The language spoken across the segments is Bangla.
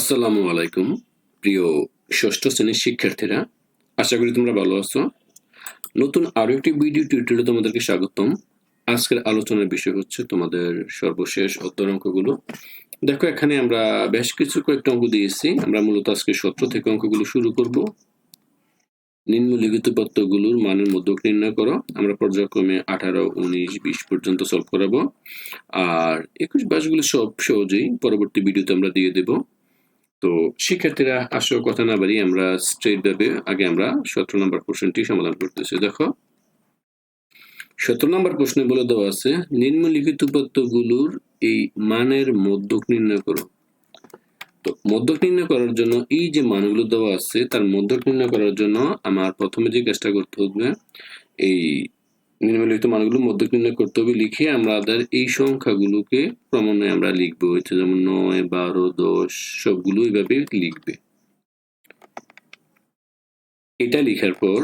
আসসালামু আলাইকুম, প্রিয় ষষ্ঠ শ্রেণির শিক্ষার্থীরা। আশা করি তোমরা ভালো আছো। নতুন আরও একটি ভিডিও টিউটোরিয়ালে তোমাদেরকে স্বাগতম। আজকের আলোচনার বিষয় হচ্ছে তোমাদের সর্বশেষ অধ্যায় অঙ্কগুলো। দেখো, এখানে আমরা বেশ কিছু কয়েকটা অঙ্ক দিয়েছি। আমরা মূলত আজকে সত্র থেকে অঙ্কগুলো শুরু করব। নিম্নলিখিত পত্রগুলোর মানের মধ্যক নির্ণয় করো। আমরা পর্যায়ক্রমে আঠারো, উনিশ, বিশ পর্যন্ত সলভ করাবো। আর একুশ বাইশগুলো সব সহজেই পরবর্তী ভিডিওতে আমরা দিয়ে দেবো। তো শিক্ষার্থীরা আসো, কথা না বাড়ি আমরা স্ট্রেট ভাবে আগে আমরা সতেরো নম্বর প্রশ্নটি সমাধান করতেছি। দেখো, সতেরো নম্বর প্রশ্নে বলে দেওয়া আছে, নিম্নলিখিত উপাত্তগুলোর এই মানের মধ্যক নির্ণয় করো। তো মধ্যক নির্ণয় করার জন্য এই যে মানগুলো দেওয়া আছে, তার মধ্যক নির্ণয় করার জন্য আমার প্রথমে যে কাজটা করতে হবে, এই নিম্নলিখিত মানগুলো মধ্যক নির্ণয় করতে হবে, লিখে আমাদের এই সংখ্যাগুলোকে ক্রমান্বয়ে আমরা লিখব। হচ্ছে যেমন নয়, বারো, দশ, সবগুলো এইভাবে লিখবে। এটা লিখার পর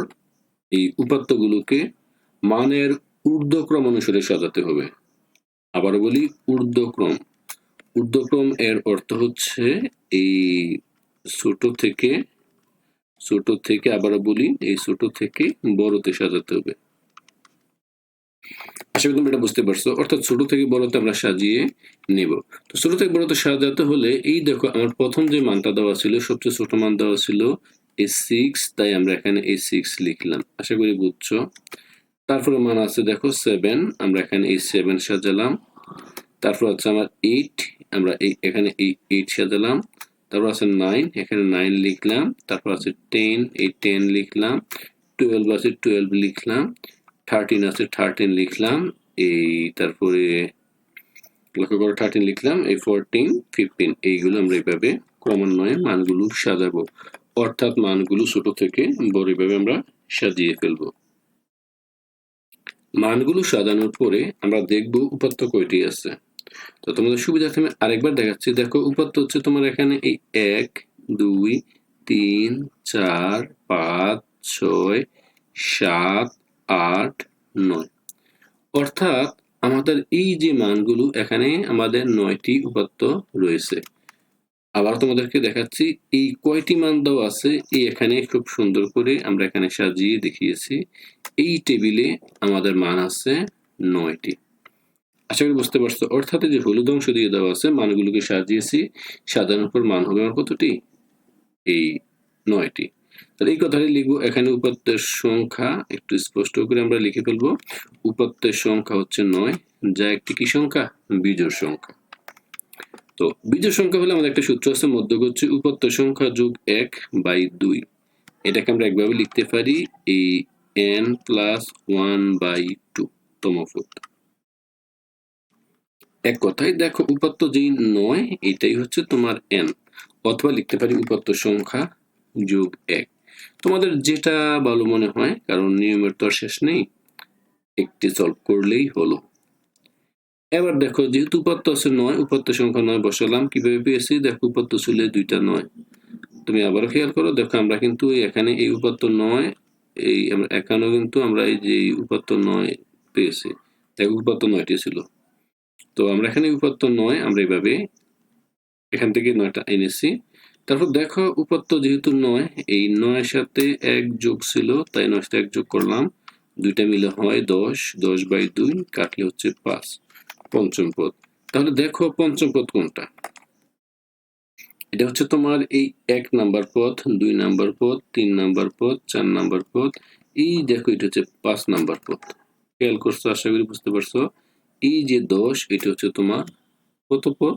এই উপাত্তগুলোকে মানের ঊর্ধ্বক্রম অনুসারে সাজাতে হবে। আবার বলি, ঊর্ধ্বক্রম। ঊর্ধ্বক্রম এর অর্থ হচ্ছে এই ছোট থেকে ছোট থেকে আবারও বলি, এই ছোট থেকে বড়তে সাজাতে হবে। আশা করি এটা বুঝতে পারছ। অর্থাৎ ছোট থেকে বড়তে আমরা সাজিয়ে নেব। তো ছোট থেকে বড়তে সাজাতে হলে এই দেখো আমার প্রথম যে মানটা দেওয়া ছিল, সবচেয়ে ছোট মান দেওয়া ছিল এ সিক্স তাই আমরা এখানে এ সিক্স লিখলাম। আশা করি বুঝছ? তারপরে মান আছে দেখো সেভেন আমরা এখানে এই সেভেন সাজালাম। তারপর হচ্ছে আমার এইট আমরা এই এখানে এই এইট সাজালাম। তারপর আছে নাইন এখানে নাইন লিখলাম। তারপর আছে টেন এই টেন লিখলাম। টুয়েলভ আছে টুয়েলভ লিখলাম। থার্টিন আছে থার্টিন লিখলাম, এই তারপরে লক্ষ্য করে থার্টিন লিখলাম, এই ফোরটিন ফিফটিন এইগুলো আমরা এইভাবে ক্রমান্বয়ে মানগুলো সাজাবো। অর্থাৎ মানগুলো ছোট থেকে বড় এইভাবে আমরা সাজিয়ে ফেলব। মানগুলো সাজানোর পরে আমরা দেখব উপাত্ত কয়টি আছে। তো তোমাদের সুবিধার্থে আমি আরেকবার দেখাচ্ছি। দেখো, উপাত্ত হচ্ছে তোমার এখানে এই এক, দুই, তিন, চার, পাঁচ, ছয়, সাত আট, নয়। অর্থাৎ আমাদের এই যে মানগুলো, এখানে আমাদের নয়টি উপাত্ত রয়েছে। আবার তোমাদেরকে দেখাচ্ছি, এই কয়টি মান দেওয়া আছে, এই এখানে খুব সুন্দর করে আমরা এখানে সাজিয়ে দেখিয়েছি। এই টেবিলে আমাদের মান আছে নয়টি। আশা করি বুঝতে পারছ। অর্থাৎ যে হলুদ অংশ দিয়ে দেওয়া আছে, মানগুলোকে সাজিয়েছি, সাজানোর পর মান হবে আমার কতটি? এই নয়টি। তাহলে এই কথাটি লিখব। এখানে উপাত্তের সংখ্যা, একটু স্পষ্ট করে আমরা লিখে ফেলব। উপাত্তের সংখ্যা হচ্ছে নয়, যা একটি কি সংখ্যা? বীজোর সংখ্যা। তো বীজোর সংখ্যা হলে আমাদের একটা সূত্র আছে, মধ্যক হচ্ছে উপাত্ত সংখ্যা যোগ এক বাই দুই। এটাকে আমরা একভাবে লিখতে পারি, এই N plus one by two তমফুট এক কথায় দেখো উপাত্ত যেই নয়, এটাই হচ্ছে তোমার এন অথবা লিখতে পারি উপাত্ত সংখ্যা যোগ এক। তোমাদের যেটা ভালো মনে হয়, কারণ নিয়মের তো শেষ নেই, একটি সলভ করলেই হলো। এবার দেখো, যেহেতু উপাত্ত আছে নয়, উপাত্ত সংখ্যা নয় বসালাম, কীভাবে পেয়েছি? দেখো, উপাত্ত ছিল দুইটা নয়। তুমি আবারও খেয়াল করো, দেখো, আমরা কিন্তু এখানে এই উপাত্ত নয়, এই আমরা এখানেও কিন্তু আমরা এই যে উপাত্ত নয় পেয়েছি। দেখো, উপাত্ত নয়টি ছিল। তো আমরা এখানে উপাত্ত নয়, আমরা এইভাবে এখান থেকে নয়টা এনেছি। তারপর দেখো, উপাত্ত যেহেতু নয়, এই নয়ের সাথে এক যোগ ছিল, তাই নয় সাথে এক যোগ করলাম। দুইটা মিলে হয় দশ দশ বাই দুই কাটলে হচ্ছে পাঁচ, পঞ্চম পদ। তাহলে দেখো পঞ্চম পদ কোনটা? এটা হচ্ছে তোমার এই এক নাম্বার পদ, দুই নাম্বার পদ, তিন নাম্বার পদ, চার নাম্বার পদ। এই দেখো, এটা হচ্ছে পাঁচ নাম্বার পদ। খেয়াল করছ, আশা করি বুঝতে পারছ। এই যে দশ, এটা হচ্ছে তোমার কত পদ?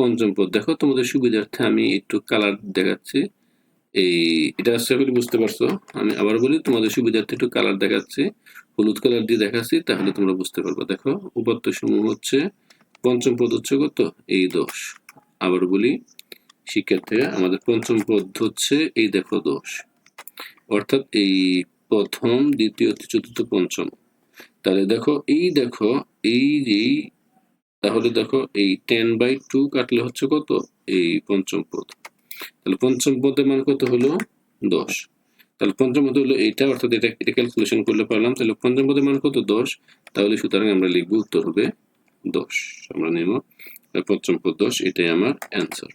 পঞ্চম পদ দেখো, তোমাদের সুবিধার্থে আমি একটু কালার দেখাচ্ছি। এই, এটা আশা করি বুঝতে পারছ। আমি আবার বলি, তোমাদের সুবিধার্থে একটু কালার দেখাচ্ছি। হলুদ কালার দিয়ে দেখাচ্ছি, তাহলে তোমরা বুঝতে পারবে। দেখো উপাত্ত সমূহ হচ্ছে, পঞ্চম পদ হচ্ছে কত? এই দশ। আবার বলি, শিক্ষার্থীরা, আমাদের পঞ্চম পদ হচ্ছে, এই দেখো দশ। অর্থাৎ এই প্রথম, দ্বিতীয়, চতুর্থ, পঞ্চম। তাহলে দেখো, এই দেখো, এই যে তাহলে দেখো এই টেন বাই টু কাটলে হচ্ছে কত? এই পঞ্চম পদ। তাহলে পঞ্চম পদের মান কত হলো? দশ। তাহলে পঞ্চম পদ হলো এইটা, অর্থাৎ এটা এটা ক্যালকুলেশন করলে পারলাম। তাহলে পঞ্চম পদের মান কত? দশ। তাহলে সুতরাং আমরা লিখব উত্তর হবে দশ। আমরা নেব। পঞ্চম পদ দশ, এটাই আমার অ্যান্সার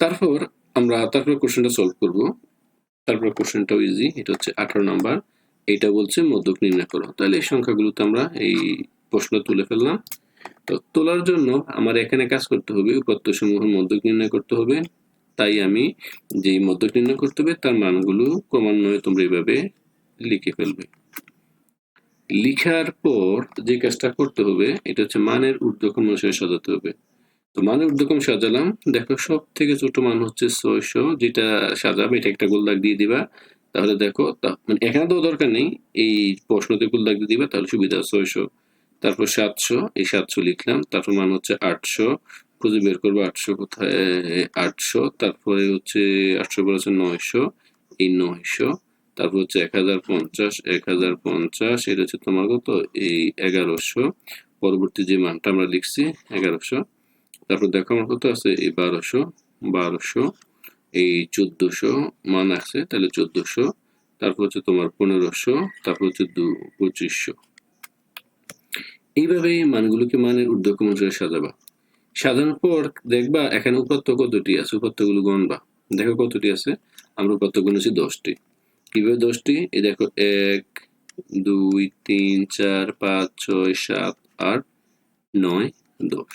তারপর আমরা, তারপর কোশ্চেনটা সলভ করব। তারপর কোশ্চেনটাও ইজি এটা হচ্ছে আঠারো নাম্বার এটা বলছে মধ্যক নির্ণয় করো। তাহলে এই সংখ্যাগুলোতে আমরা এই প্রশ্ন তুলে ফেললাম। তো তোলার জন্য আমার এখানে কাজ করতে হবে উপাত্ত সমূহের মধ্যক নির্ণয় করতে হবে। তাই আমি যে মধ্যক নির্ণয় করতে হবে, তার মানগুলো ক্রমান্বয়ে তোমরা এইভাবে লিখে ফেলবে। লিখার পর যে কাজটা করতে হবে, এটা হচ্ছে মানের ঊর্ধ্বক্রম অনুসারে সাজাতে হবে। তো মানের ঊর্ধ্বক্রম সাজালাম। দেখো সব থেকে ছোট মান হচ্ছে ছয়শো, যেটা সাজাবে, এটা একটা গোল দাগ দিয়ে দিবা। তাহলে দেখো মানে এখানে তো দরকার নেই, এই প্রশ্নতে গোল দাগ দিয়ে দিবা, তাহলে সুবিধা, ছয়শো। তারপর সাতশো, এই সাতশো লিখলাম, তারপর মান হচ্ছে আটশো, খুঁজে বের করব আটশো কোথায় আটশো, তারপরে হচ্ছে আটশো পর হচ্ছে নয়শো, এই নয়শো, তারপর হচ্ছে এক হাজার পঞ্চাশ এক হাজার পঞ্চাশ, এটা হচ্ছে তোমার কত? এই এগারোশো, পরবর্তী যে মানটা আমরা লিখছি, এগারোশো, তারপর দেখো আমার কত আছে? এই বারোশো বারোশো, এই চোদ্দোশো, মান আছে তাহলে চোদ্দোশো, তারপর হচ্ছে তোমার পনেরোশো, তারপর হচ্ছে দু, পঁচিশশো। এইভাবে এই মানগুলোকে মানের ঊর্ধ্বক্রম অনুসারে সাজাবা। সাজানোর পর দেখবা এখানে উপাত্ত কতটি আছে? উপাত্তগুলো গণবা। দেখো কতটি আছে? আমরা উপাত্ত গুনেছি দশটি। কীভাবে দশটি? এই দেখো, এক, দুই, তিন, চার, পাঁচ, ছয়, সাত, আট, নয়, দশ।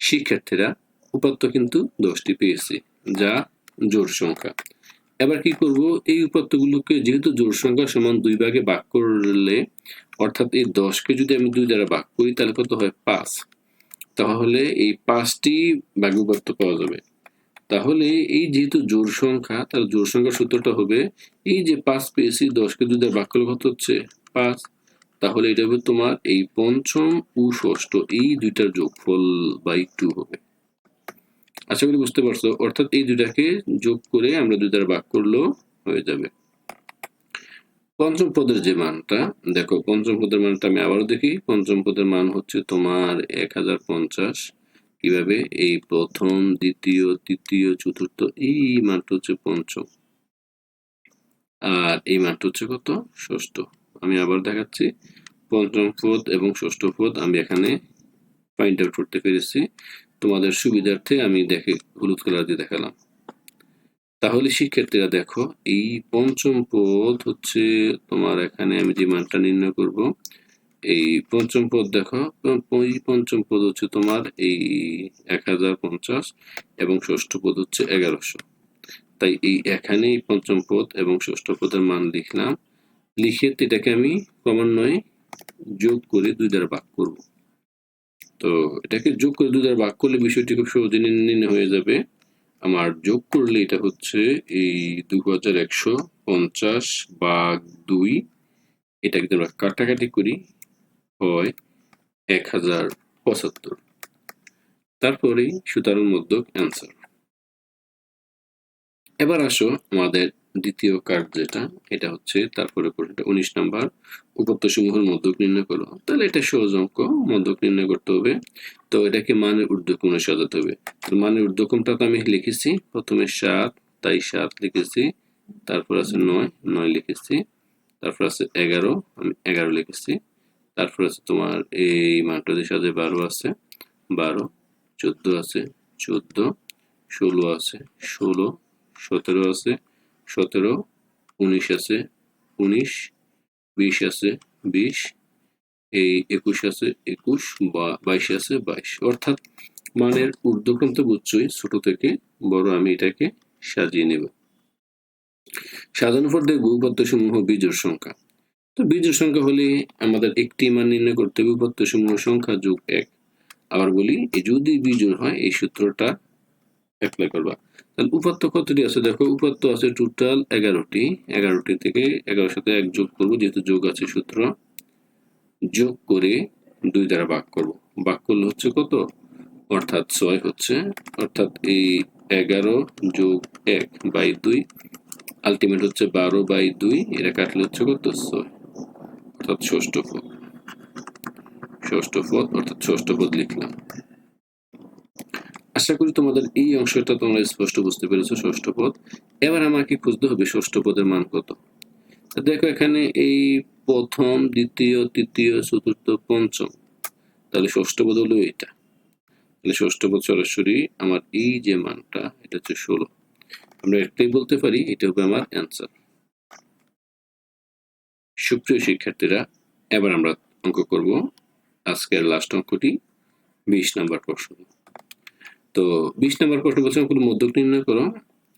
শিক্ষার্থীরা উপাত্ত কিন্তু দশটি পেয়েছে, যা জোড় সংখ্যা। এবার কি করব? এই উপাত্তগুলোকে যেহেতু জোড় সংখ্যা সমান দুই ভাগে ভাগ করলে, অর্থাৎ এই দশকে যদি আমি দুই দ্বারা ভাগ করি, তাহলে কত হয়? পাঁচ। তাহলে এই পাঁচটি ভাগ উপাত্ত পাওয়া যাবে। তাহলে এই যেহেতু জোড় সংখ্যা তার জোড় সংখ্যার সূত্রটা হবে, এই যে পাঁচ পেয়েছি, দশকে দুই দ্বারা ভাগ করলে কত হচ্ছে? পাঁচ। তাহলে এটা হবে তোমার এই পঞ্চম ও ষষ্ঠ। এই দুইটার যোগফল বাই টু হবে। আশা করি বুঝতে পারছ। অর্থাৎ এই দুইটাকে যোগ করে আমরা দ্বারা ভাগ করলেও হয়ে যাবে। পঞ্চম পদের যে মানটা, দেখো, পঞ্চম পদের মানটা আমি আবারও দেখি। পঞ্চম পদের মান হচ্ছে তোমার এক হাজার পঞ্চাশ। কীভাবে? এই প্রথম, দ্বিতীয়, তৃতীয়, চতুর্থ, এই মানটা হচ্ছে পঞ্চম। আর এই মানটা হচ্ছে কত? ষষ্ঠ। আমি আবার দেখাচ্ছি। পঞ্চম পদ এবং ষষ্ঠ পদ আমি এখানে ফাইন্ড আউট করতে পেরেছি। তোমাদের সুবিধার্থে আমি দেখে, হলুদ কালার দিয়ে দেখালাম। তাহলে শিক্ষার্থীরা দেখো, এই পঞ্চম পদ হচ্ছে তোমার এখানে আমি যে মানটা নির্ণয় করব, এই পঞ্চম পদ দেখো ওই পঞ্চম পদ হচ্ছে তোমার এই এক হাজার পঞ্চাশ এবং ষষ্ঠ পদ হচ্ছে এগারোশো। তাই এই এখানেই পঞ্চম পদ এবং ষষ্ঠ পদের মান লিখলাম। লিখে এটাকে আমি ক্রমান্বয়ে যোগ করে দুই দ্বারা ভাগ করব। তো এটাকে যোগ করে দ্বারা ভাগ করলে বিষয়টি খুব সহজে হয়ে যাবে। আমার যোগ করলে এটা হচ্ছে এই দু হাজার একশো পঞ্চাশ ভাগ দুই, এটাকে যদি আমরা কাটাকাটি করি, হয় এক হাজার পঁচাত্তর। তারপরেই সুতরাং মধ্যক অ্যান্সার এবার আসো আমাদের দ্বিতীয় কার্ড যেটা, এটা হচ্ছে তারপরে এটা উনিশ নাম্বার উপাত্ত সমূহের মধ্যক নির্ণয় করো। তাহলে এটা সহজ অঙ্ক, মধ্যক নির্ণয় করতে হবে। তো এটাকে মানের ঊর্ধ্বক্রমে সাজাতে হবে। তো মানের ঊর্ধ্বক্রমটা তো আমি লিখেছি, প্রথমে সাত, তাই সাত লিখেছি, তারপর আছে নয় নয় লিখেছি, তারপর আছে এগারো, আমি এগারো লিখেছি, তারপর আছে তোমার এই মানটা যে সাজে বারো আছে, বারো, চোদ্দ আছে, চোদ্দ, ষোলো আছে, ষোলো, সতেরো আছে সতেরো, উনিশ আছে, উনিশ, বিশ আছে, বিশ, এই একুশ আছে, একুশ, বা বাইশ আছে, বাইশ। অর্থাৎ মানের ঊর্ধ্বক্রম তো বুঝছই, ছোট থেকে বড় আমি এটাকে সাজিয়ে নেব। সাধারণ পর দেখব সমূহ বীজের সংখ্যা। তো বীজের সংখ্যা হলে আমাদের একটি মান নির্ণয় করতে হবে সমূহ সংখ্যা যোগ এক। আবার বলি যদি বীজোর হয়, এই সূত্রটা অ্যাপ্লাই করবা। তাহলে উপাত্ত কতটি আছে? দেখো, উপাত্ত আছে টোটাল এগারোটি। এগারোটি থেকে এগারোর সাথে এক যোগ করব, যেহেতু যোগ আছে সূত্র। যোগ করে দুই দ্বারা ভাগ করব। ভাগ করলে হচ্ছে কত? অর্থাৎ ছয় হচ্ছে। অর্থাৎ এই এগারো যোগ এক বাই দুই আলটিমেট হচ্ছে বারো বাই দুই, এটা কাটলে হচ্ছে কত? ছয়। অর্থাৎ ষষ্ঠ পদ। ষষ্ঠ পদ, অর্থাৎ ষষ্ঠ পদ লিখলাম। আশা করি তোমাদের এই অংশটা তোমরা স্পষ্ট বুঝতে পেরেছ, ষষ্ঠ পদ। এবার আমাকে খুঁজতে হবে ষষ্ঠ পদের মান কত। দেখো এখানে এই প্রথম, দ্বিতীয়, তৃতীয়, চতুর্থ, পঞ্চম। তাহলে ষষ্ঠ পদ হলো এটা। তাহলে ষষ্ঠ পদ সরাসরি আমার এই যে মানটা, এটা হচ্ছে ষোলো। আমরা একটাই বলতে পারি, এটা হবে আমার অ্যান্সার সুপ্রিয় শিক্ষার্থীরা, এবার আমরা অঙ্ক করব। আজকের লাস্ট অঙ্কটি বিশ নাম্বার প্রশ্ন। তো বিশ নাম্বার প্রশ্ন বলছে, কোনো মধ্যক নির্ণয় করো।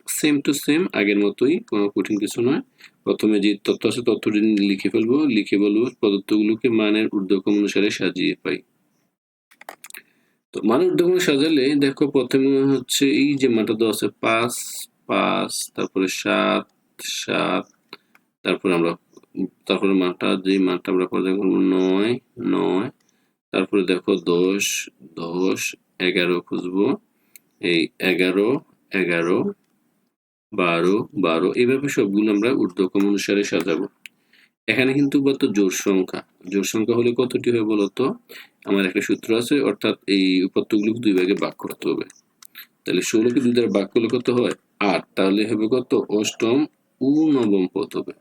সেম টু সেম আগের মতোই, কোনো কঠিন কিছু নয়। প্রথমে যে তথ্য আছে তথ্যটি লিখে ফেলব। লিখে বলব, পদার্থগুলোকে মানের ঊর্ধ্বক্রম অনুসারে সাজিয়ে পাই। তো মানের ঊর্ধ্বক্রম সাজালে, দেখো প্রথমে হচ্ছে এই যে মানটা দেওয়া আছে, পাঁচ পাঁচ, তারপরে সাত সাত, তারপরে আমরা, তারপরে মানটা যে মানটা আমরা পর্যায় করব, নয় নয়, তারপরে দেখো দশ দশ, এগারো খুঁজবো। এই এগারো এগারো, বারো বারো, এইভাবে সবগুলো আমরা ঊর্ধ্বক্রম অনুসারে সাজাবো। এখানে কিন্তু বলতো জোর সংখ্যা। জোর সংখ্যা হলে কতটি হয় বলতো? আমার একটা সূত্র আছে, অর্থাৎ এই উপাত্তগুলোকে দুই ভাগে ভাগ করতে হবে। তাহলে ষোলোকে দুই দ্বারা ভাগ করলে কত হয়? আট। তাহলে হবে কত? অষ্টম ও নবম পদ হবে।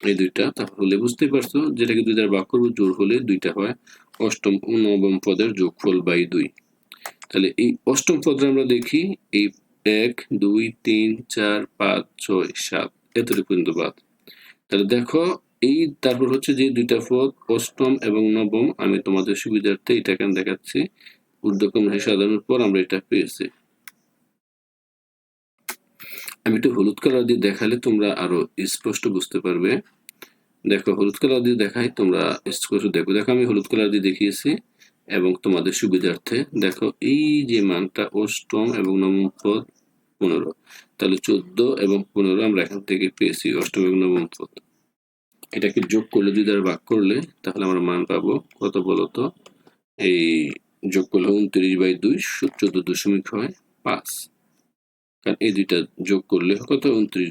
এই দুইটা, তাহলে বুঝতেই পারছ, যেটাকে দুই দ্বারা ভাগ করব জোর হলে দুইটা হয়। অষ্টম ও নবম পদের যোগফল বাই দুই। তাহলে এই অষ্টম পদে আমরা দেখি, এই এক, দুই, তিন, চার, পাঁচ, ছয়, সাত, এতটুকু পর্যন্ত বাদ। তাহলে দেখো, এই তারপর হচ্ছে যে দুইটা পদ, অষ্টম এবং নবম, আমি তোমাদের সুবিধার্থে এটা কেন দেখাচ্ছি। ঊর্ধ্বক্রম হিসেবে সাজানোর পর আমরা এটা পেয়েছি। আমি একটু হলুদ কালার দিয়ে দেখালে তোমরা আরও স্পষ্ট বুঝতে পারবে। দেখো, হলুদ কালার দিয়ে দেখাই, তোমরা স্পষ্ট দেখো। দেখো, আমি হলুদ কালার দিয়ে দেখিয়েছি। এবং তোমাদের সুবিধার্থে দেখো, এই যে মানটা অষ্টম এবং নবম পদ পনেরো, তাহলে চোদ্দ এবং পনেরো আমরা এখান থেকে পেয়েছি, অষ্টম এবং নবম পদ। এটাকে যোগ করলে, দুই দ্বারা ভাগ করলে, তাহলে আমরা মান পাবো কত বলতো? এই যোগ করলে উনত্রিশ বাই দুই চোদ্দ দশমিক হয় পাঁচ। কারণ এই দুইটা যোগ করলে কত? উনত্রিশ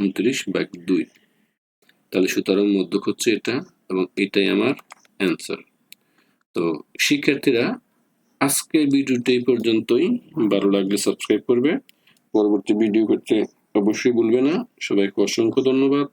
উনত্রিশ বাই দুই। তাহলে সুতরাং মধ্যক হচ্ছে এটা এবং এটাই আমার অ্যান্সার। তো শিক্ষার্থীরা আজকের ভিডিওটি এই পর্যন্তই। ভালো লাগলে সাবস্ক্রাইব করবে। পরবর্তী ভিডিও করতে অবশ্যই ভুলবে না। সবাইকে অসংখ্য ধন্যবাদ।